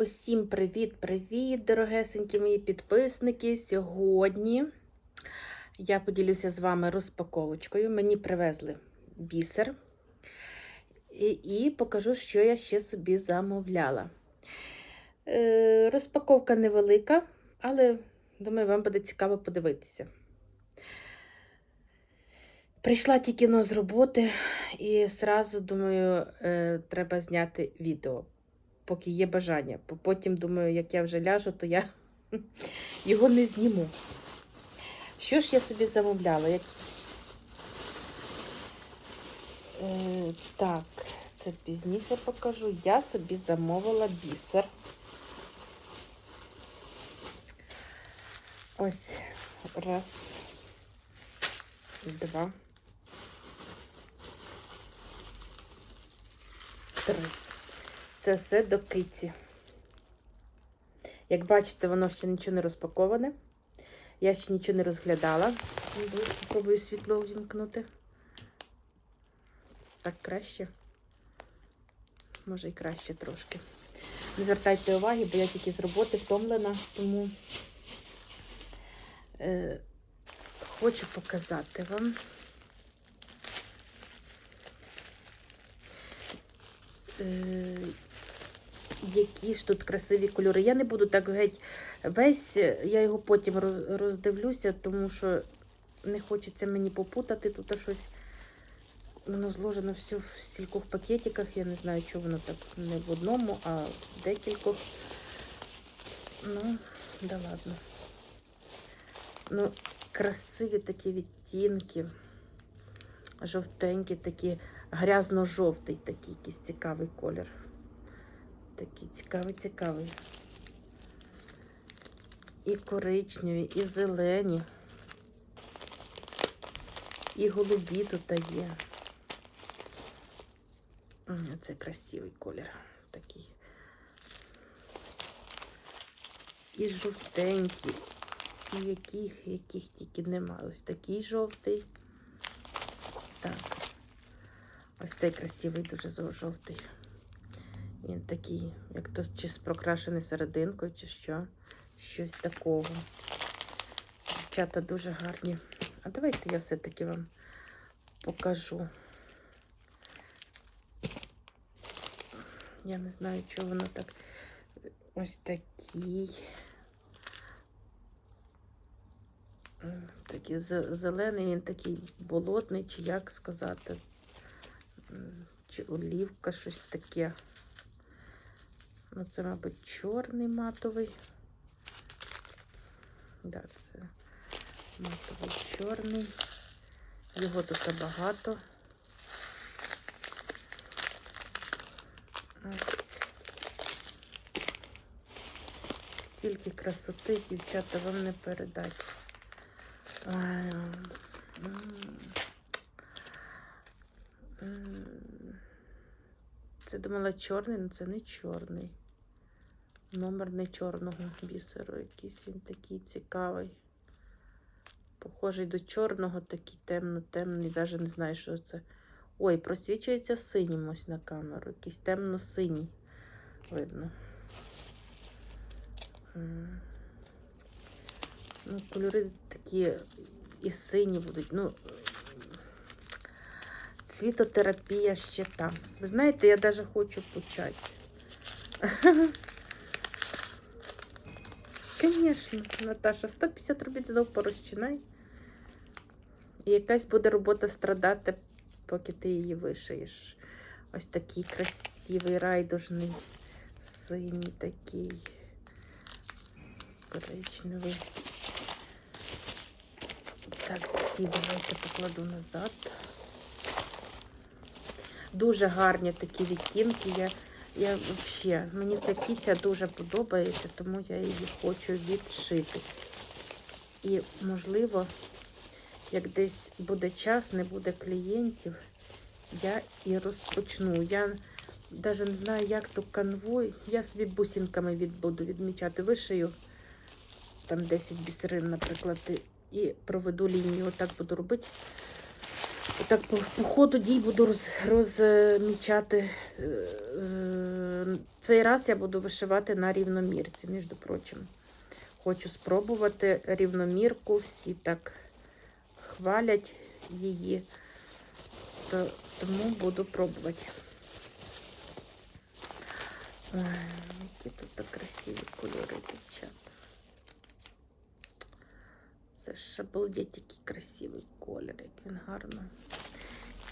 Усім привіт-привіт, дорогесенькі мої підписники. Сьогодні я поділюся з вами розпаковочкою. Мені привезли бісер і, і покажу, що я ще собі замовляла. Е, розпаковка невелика, але думаю, вам буде цікаво подивитися. Прийшла тільки но з роботи і зразу думаю, е, треба зняти відео поки є бажання. Потім, думаю, як я вже ляжу, то я його не зніму. Що ж я собі замовляла? Як... Е, так, це пізніше покажу. Я собі замовила бісер. Ось раз, два, три. Це все до киці. Як бачите, воно ще нічого не розпаковане. Я ще нічого не розглядала. Спробую світло вімкнути. Так краще. Може і краще трошки. Не звертайте уваги, бо я тільки з роботи втомлена, тому е, хочу показати вам. Е, які ж тут красиві кольори. Я не буду так геть весь, я його потім роздивлюся, тому що не хочеться мені попутати. Тут щось воно зложено все в стількох пакетиках. Я не знаю, чого воно так не в одному, а в декількох. Ну, да ладно. Ну, красиві такі відтінки. Жовтенькі такі, грязно-жовтий такий якийсь цікавий колір. Такий цікавий, цікавий. І коричневі, і зелені, і голубі тут є. Це красивий колір такий. І жовтенький, і яких, яких тільки немає. Ось такий жовтий. Так. Ось цей красивий, дуже жовтий. Він такий, як то чи прокрашений серединкою, чи що. Щось такого. Дівчата дуже гарні. А давайте я все-таки вам покажу. Я не знаю, чого воно так. Ось такий. Такий зелений, він такий болотний, чи як сказати, чи олівка, щось таке. Ну, це, мабуть, чорний матовий. Так, це матовий чорний. Його тут багато. Ось. Стільки красоти, дівчата, вам не передать. Це думала чорний, але це не чорний. Номер не чорного бісеру. Якийсь він такий цікавий. Похожий до чорного, такий темно-темний. Навіть не знаю, що це. Ой, просвічується синім ось на камеру. Якийсь темно-синій. Видно. Ну, Кольори такі і сині будуть. Ну, цвітотерапія ще там. Ви знаєте, я навіть хочу почати. Звісно, Наташа, 150 робіт знов порозчинай. І якась буде робота страдати, поки ти її вишиєш. Ось такий красивий, райдужний, синій такий, коричневий. Так, ці давайте покладу назад. Дуже гарні такі відтінки. Я я взагалі, мені ця кіця дуже подобається, тому я її хочу відшити. І, можливо, як десь буде час, не буде клієнтів, я і розпочну. Я навіть не знаю, як ту канву. Я собі бусинками буду відмічати. Вишию там 10 бісерин, наприклад, і проведу лінію. Отак буду робити. Так, по, ходу дій буду роз, розмічати. е, е, Цей раз я буду вишивати на рівномірці, між прочим. Хочу спробувати рівномірку, всі так хвалять її, то, тому буду пробувати. Ой, які тут так красиві кольори, дівчата. Це ж обалдеть, який красивий колір, як він гарно.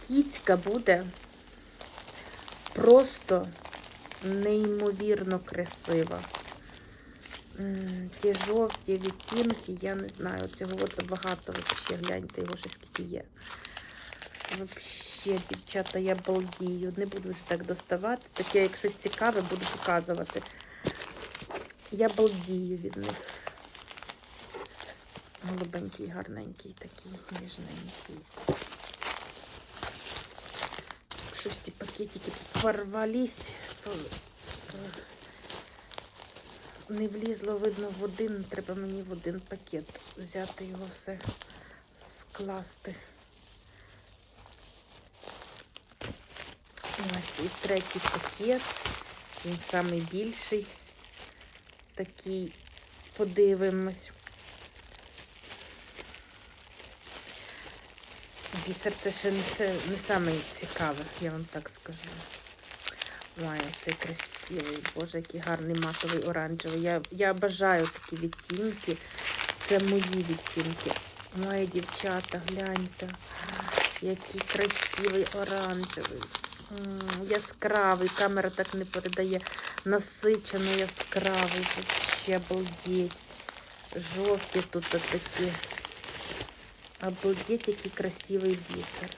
Кіцька буде просто неймовірно красива. Ті жовті відтінки, я не знаю, цього от багато вообще, гляньте, його ще скільки є. Вообще, дівчата, я балдію. Не буду вже так доставати. Таке, як щось цікаве, буду показувати. Я балдію від них. Голубенький, гарненький, такий ніжненький. Щось ті пакетики порвались. Не влізло, видно, в один. Треба мені в один пакет взяти його все, скласти. Ось і третій пакет. Він самий більший. Такий подивимось. Бісер це ще не, не саме цікаве, я вам так скажу. Ой, цей красивий, боже, який гарний матовий оранжевий. Я, я бажаю такі відтінки. Це мої відтінки. Мої дівчата, гляньте. Який красивий оранжевий. Яскравий. Камера так не передає. Насичено яскравий. Вообще обалдеть. Жовті тут такі. Обалдеть, який красивий бісер.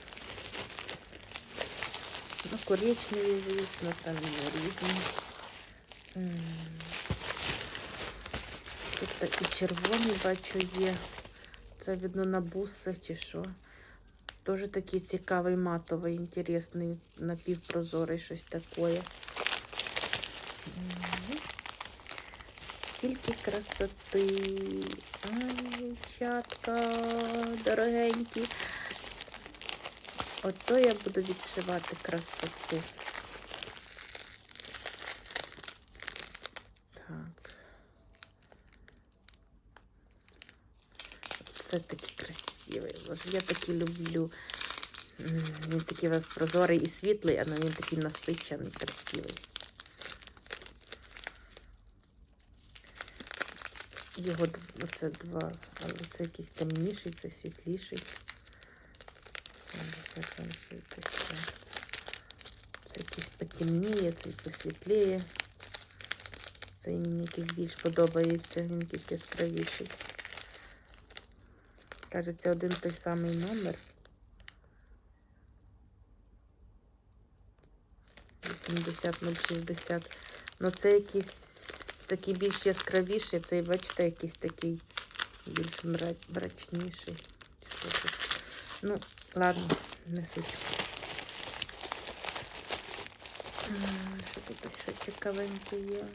Ну, коричневі, звісно, там є різні. М. Тут такі червоні, бачу, є. Це видно на буси чи що. Тоже такий цікавий матовий, інтересний, напівпрозорий, щось таке. Скільки красоти. Ай, дівчатка, дорогенькі. Ото я буду відшивати красоту. Так. Це такий красивий. Боже, я такий люблю. Він такий у вас прозорий і світлий, але він такий насичений, красивий. Його оце два, але це якийсь темніший, це світліший. Це там ще таке. Це якийсь потемніє, цей посвітліє. Цей мені якийсь більш подобається, він якийсь яскравіший. Кажеться, один той самий номер. 80-060. Ну це якийсь такий більш яскравіший, цей, бачите, якийсь такий більш мрачніший. Ну, ладно, не суть. Що тут ще цікавеньке є?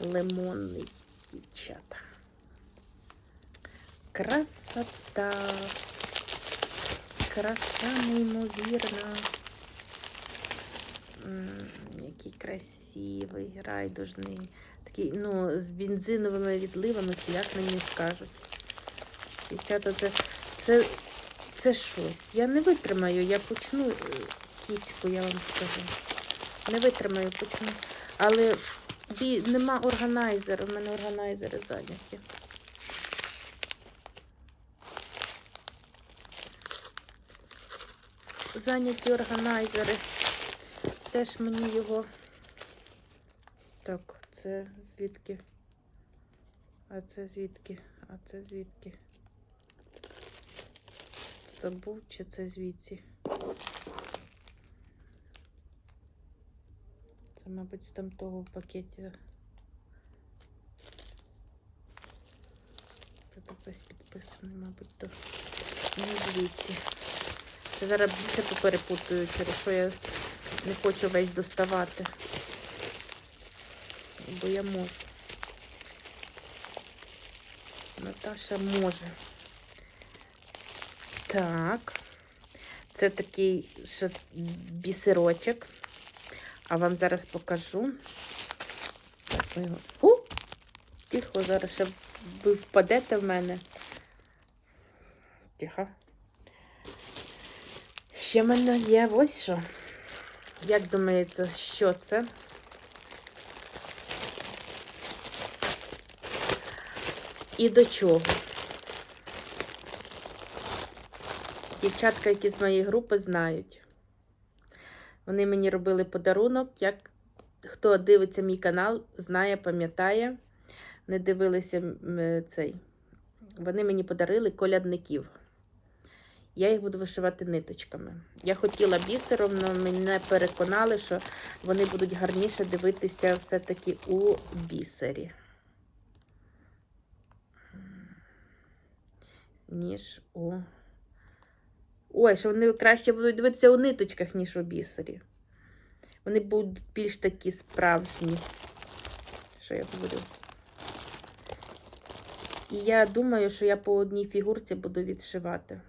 Лимонний дівчата. Красота. Краса неймовірна. Який красивий, райдужний. Такий, ну, з бензиновими відливами, чи як мені скажуть. Дівчата, це, це, це щось. Я не витримаю, я почну е, кіцьку, я вам скажу. Не витримаю, почну. Але нема органайзера, у мене органайзери зайняті. Зайняті органайзери. Теж мені його. Так, це звідки? А це звідки? А це звідки? Це був чи це звідси? Це, мабуть, з там того в пакеті. Тут ось підписаний, мабуть, то не звідси. Зараз більше поперепутую, через що я не хочу весь доставати. Бо я можу. Наташа може. Так. Це такий ще бісерочок. А вам зараз покажу. Так, його. Фу! Тихо, зараз ще ви впадете в мене. Тихо. Ще в мене є ось що. Як думаєте, що це? І до чого? Дівчатка, які з моєї групи, знають. Вони мені робили подарунок. Як хто дивиться мій канал, знає, пам'ятає. Не дивилися цей. Вони мені подарили колядників. Я їх буду вишивати ниточками. Я хотіла бісером, але мене переконали, що вони будуть гарніше дивитися все-таки у бісері. Ніж у. Ой, що вони краще будуть дивитися у ниточках, ніж у бісері. Вони будуть більш такі справжні. Що я говорю? І я думаю, що я по одній фігурці буду відшивати.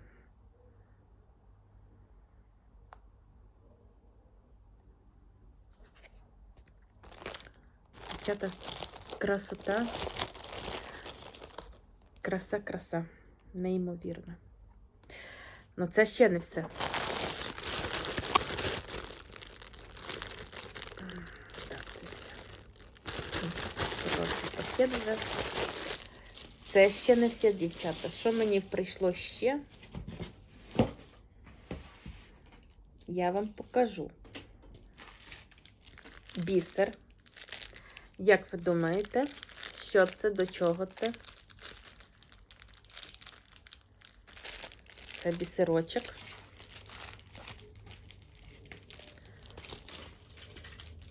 Дівчата, красота. Краса, краса. Неймовірна. Ну, це ще не все. Це ще не все, дівчата. Що мені прийшло ще? Я вам покажу. Бісер. Як ви думаєте, що це, до чого це? Це бісерочок.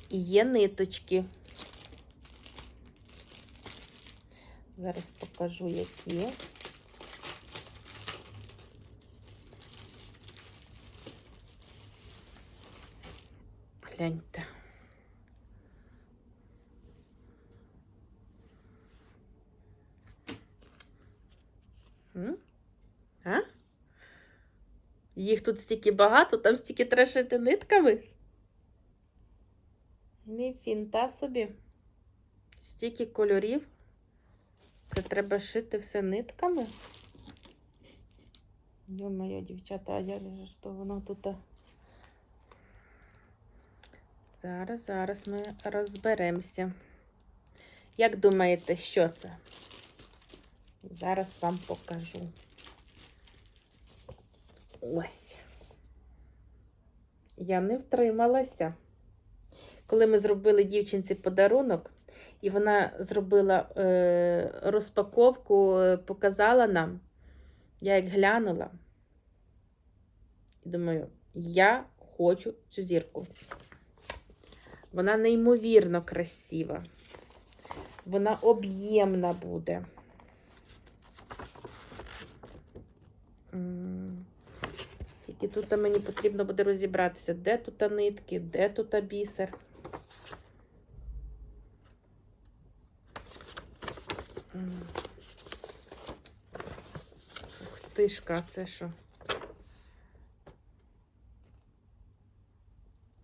І є ниточки. Зараз покажу, які. Гляньте. Їх тут стільки багато, там стільки треба шити нитками. Не фінта собі. Стільки кольорів. Це треба шити все нитками. Йо-моє, дівчата, а же ж то воно тут? Зараз, зараз ми розберемося. Як думаєте, що це? Зараз вам покажу. Ось. Я не втрималася. Коли ми зробили дівчинці подарунок, і вона зробила е, розпаковку, е, показала нам, я як глянула, і думаю, я хочу цю зірку. Вона неймовірно красива. Вона об'ємна буде. Тільки тут мені потрібно буде розібратися, де тут нитки, де тут бісер. Ух тишка, це що?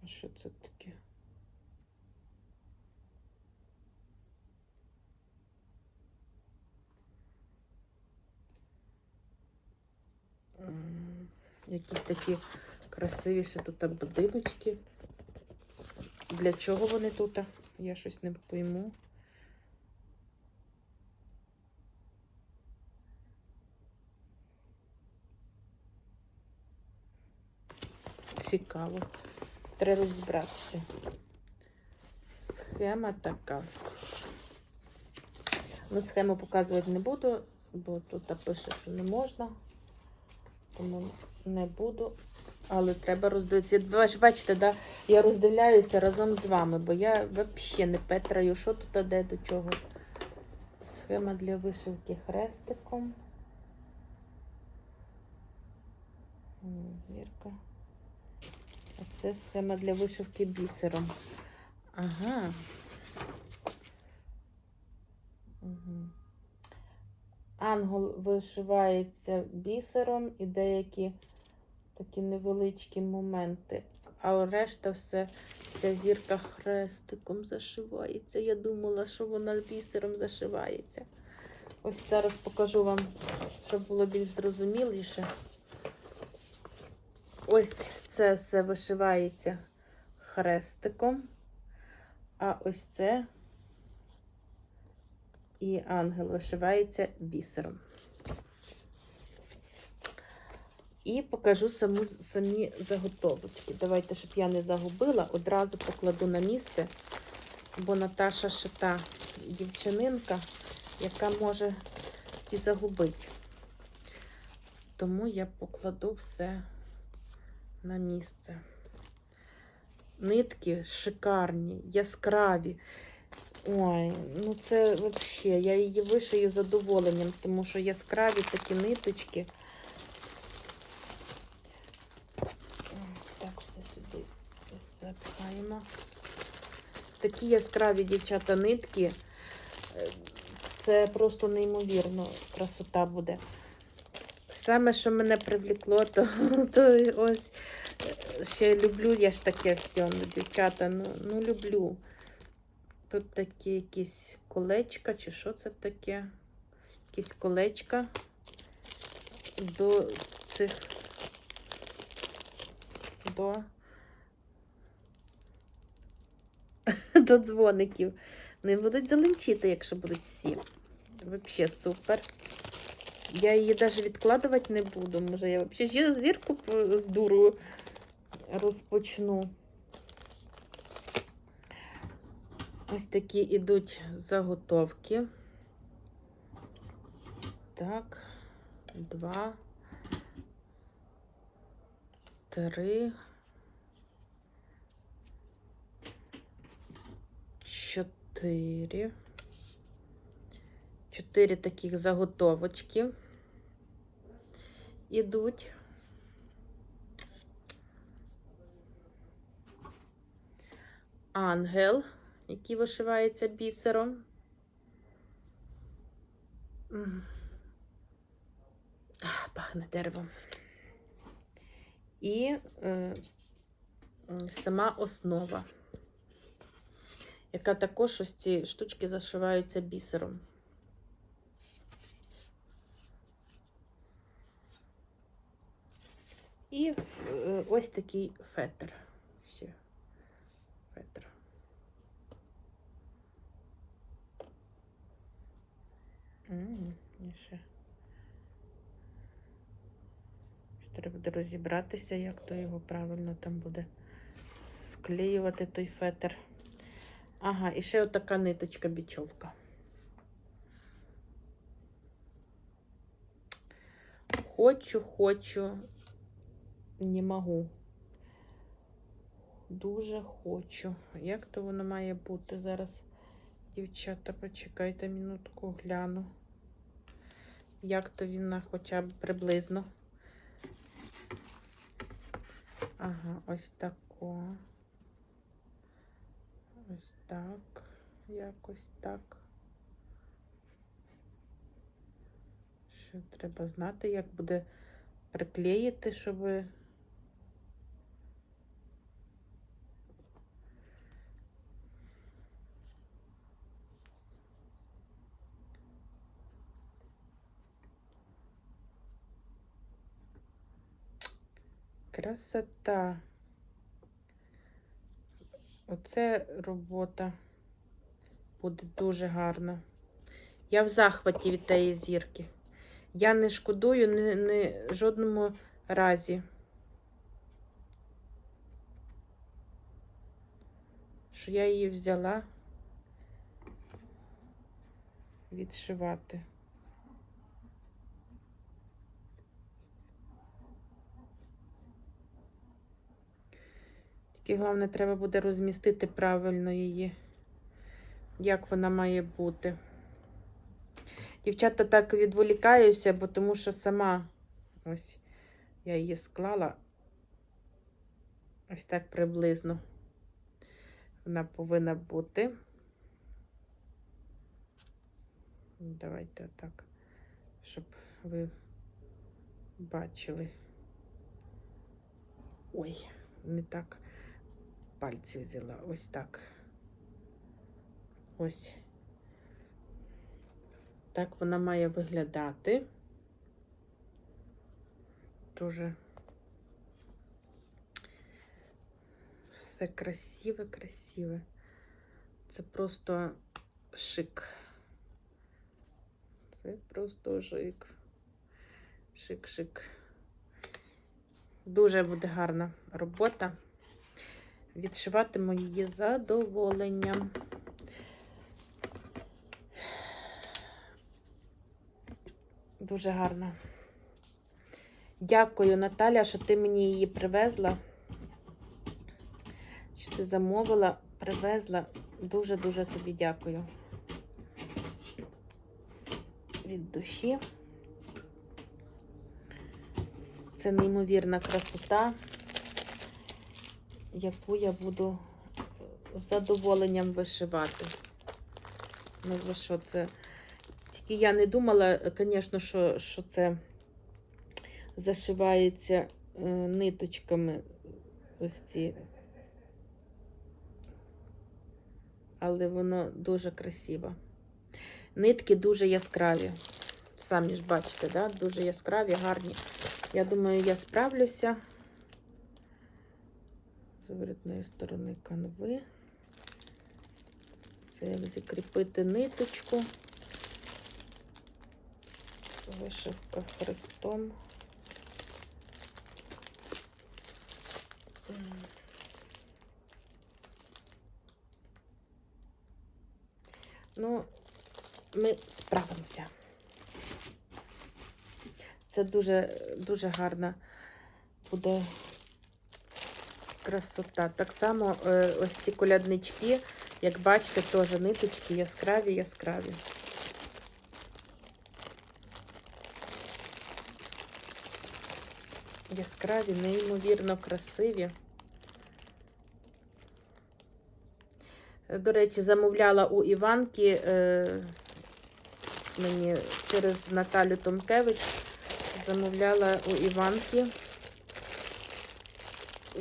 А що це таке? М, Якісь такі ще тут будиночки. Для чого вони тут? Я щось не пойму. Цікаво. Треба розібратися. Схема така. Ну, схему показувати не буду, бо тут пише, що не можна. Тому не буду. Але треба роздивитися. Ви ж бачите, да? я роздивляюся разом з вами, бо я взагалі не петраю, що тут де до чого. Схема для вишивки хрестиком. М, Зірка. А це схема для вишивки бісером. Ага. Угу. Ангел вишивається бісером і деякі такі невеличкі моменти. А решта все, ця зірка хрестиком зашивається. Я думала, що вона бісером зашивається. Ось зараз покажу вам, щоб було більш зрозуміліше. Ось це все вишивається хрестиком. А ось це і ангел вишивається бісером. І покажу саму, самі заготовочки. Давайте, щоб я не загубила, одразу покладу на місце, бо Наташа шита дівчининка, яка може і загубити. Тому я покладу все на місце. Нитки шикарні, яскраві. Ой, ну це взагалі, я її вишию задоволенням, тому що яскраві такі ниточки. Так, все сюди запхаємо. Такі яскраві дівчата нитки. Е, Це просто неймовірно красота буде. Саме, що мене привлекло, то, то ось е, ще люблю я ж таке все, ну, дівчата, ну, ну люблю. Тут такі якісь колечка, чи що це таке? Якісь колечка до цих до, до дзвоників. Не будуть зеленчити, якщо будуть всі. Взагалі супер. Я її навіть відкладувати не буду. Може, я взагалі зірку з дуру розпочну. Ось такі ідуть заготовки. Так, два, три, чотири. Чотири таких заготовочки ідуть. Ангел, який вишивається бісером. Пахне деревом. І е, сама основа, яка також ось ці штучки зашиваються бісером. І е, ось такий фетр. Ще фетр. М, і ще. Треба буде розібратися, як то його правильно там буде склеювати той фетр. Ага, і ще отака ниточка бічовка. Хочу, хочу, не можу. Дуже хочу. Як то воно має бути зараз? Дівчата, почекайте минутку, гляну. Як то він хоча б приблизно. Ага, ось тако. Ось так. Якось так. Ще треба знати, як буде приклеїти, щоб. Красота. Оце робота буде дуже гарна. Я в захваті від тієї зірки. Я не шкодую ні в жодному разі. Що я її взяла відшивати. Тільки головне, треба буде розмістити правильно її, як вона має бути. Дівчата так відволікаюся, бо тому що сама ось я її склала ось так приблизно. Вона повинна бути. Давайте так, щоб ви бачили. Ой, не так пальці взяла. Ось так. Ось. Так вона має виглядати. Дуже все красиве, красиве. Це просто шик. Це просто шик. Шик-шик. Дуже буде гарна робота. Відшиватиму її задоволенням. Дуже гарна. Дякую, Наталя, що ти мені її привезла. Що ти замовила, привезла. Дуже-дуже тобі дякую. Від душі. Це неймовірна красота, яку я буду з задоволенням вишивати. Ну, ви що це? Тільки я не думала, звісно, що, що це зашивається е, ниточками ось ці. Але воно дуже красиво. Нитки дуже яскраві. Самі ж бачите, да? дуже яскраві, гарні. Я думаю, я справлюся виворотної сторони канви. Це як ниточку. Вишивка хрестом. Ну, ми справимося. Це дуже, дуже гарна буде красота. Так само е, ось ці коляднички, як бачите, теж ниточки яскраві, яскраві. Яскраві, неймовірно красиві. До речі, замовляла у Іванки е, мені через Наталю Томкевич. Замовляла у Іванки.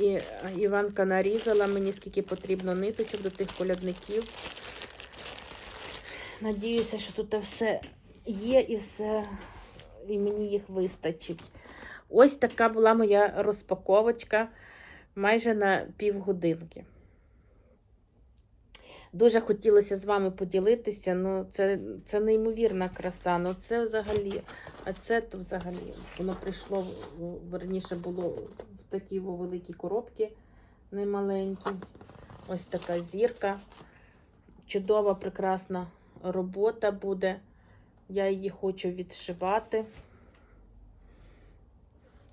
І Іванка нарізала мені, скільки потрібно ниточок до тих колядників. Надіюся, що тут все є і все, і мені їх вистачить. Ось така була моя розпаковочка майже на півгодинки. Дуже хотілося з вами поділитися. Ну, це це неймовірна краса. Ну, це взагалі, а це то взагалі. Воно прийшло, верніше було такі великі коробки немаленькі. Ось така зірка. Чудова, прекрасна робота буде. Я її хочу відшивати.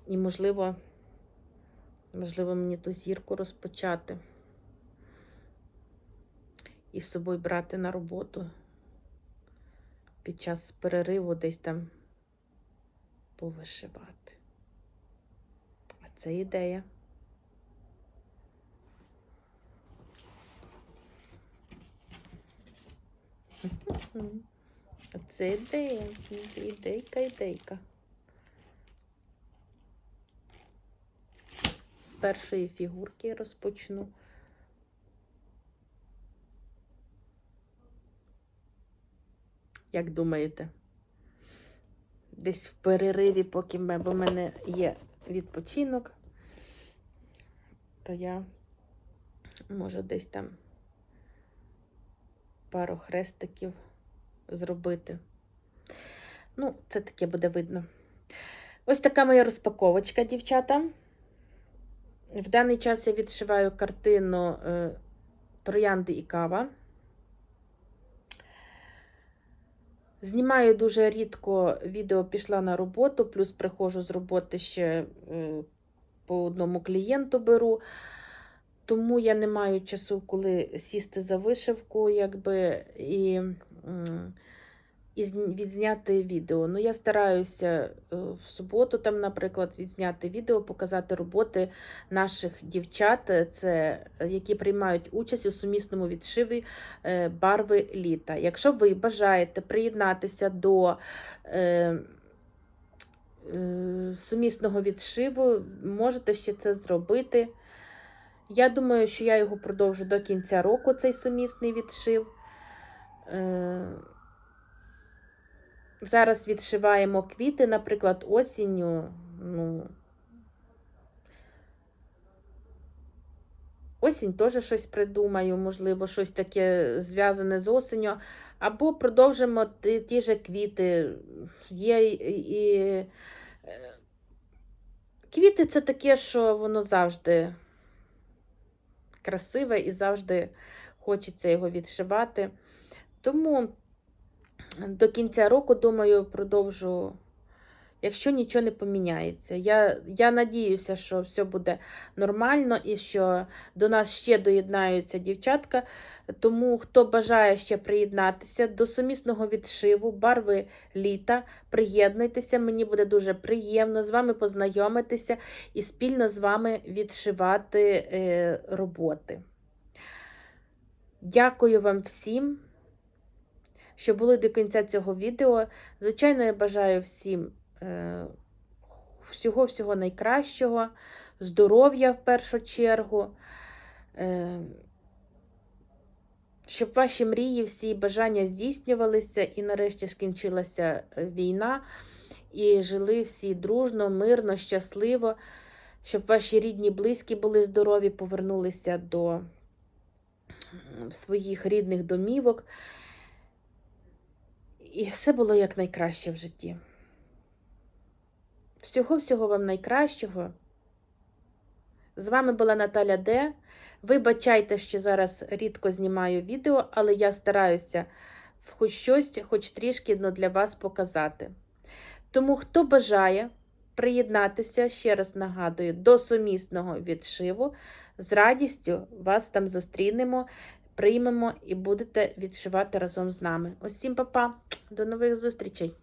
І, можливо, можливо, мені ту зірку розпочати і з собою брати на роботу під час перериву десь там повишивати. Це ідея. Це ідея, ідейка, ідейка. З першої фігурки розпочну. Як думаєте? Десь в перериві, поки в мене є відпочинок, то я можу десь там пару хрестиків зробити. Ну, це таке буде видно. Ось така моя розпаковочка, дівчата. В даний час я відшиваю картину е, Троянди і кава. Знімаю дуже рідко відео пішла на роботу, плюс приходжу з роботи ще е, по одному клієнту беру. Тому я не маю часу, коли сісти за вишивку, якби, і і відзняти відео. Ну, я стараюся е, в суботу, там, наприклад, відзняти відео, показати роботи наших дівчат, е, це, е, які приймають участь у сумісному відшиві барви літа. Якщо ви бажаєте приєднатися до е, сумісного відшиву, можете ще це зробити. Я думаю, що я його продовжу до кінця року, цей сумісний відшив. Зараз відшиваємо квіти, наприклад, осінню. Ну, осінь теж щось придумаю, можливо, щось таке зв'язане з осінню. Або продовжимо ті, ті же квіти. Є і, і... е, Квіти це таке, що воно завжди красиве і завжди хочеться його відшивати. Тому до кінця року, думаю, продовжу, якщо нічого не поміняється. Я, я надіюся, що все буде нормально і що до нас ще доєднаються дівчатка. Тому, хто бажає ще приєднатися до сумісного відшиву, барви літа, приєднуйтеся, мені буде дуже приємно з вами познайомитися і спільно з вами відшивати е, роботи. Дякую вам всім, що були до кінця цього відео. Звичайно, я бажаю всім е, всього-всього найкращого, здоров'я в першу чергу. Е, щоб ваші мрії, всі бажання здійснювалися і нарешті скінчилася е, війна, і жили всі дружно, мирно, щасливо, щоб ваші рідні, близькі були здорові, повернулися до своїх рідних домівок. І все було якнайкраще в житті. Всього-всього вам найкращого. З вами була Наталя Д. Вибачайте, що зараз рідко знімаю відео, але я стараюся хоч щось, хоч трішки ну, для вас показати. Тому, хто бажає приєднатися, ще раз нагадую, до сумісного відшиву, з радістю вас там зустрінемо, приймемо і будете відшивати разом з нами. Усім па-па, до нових зустрічей!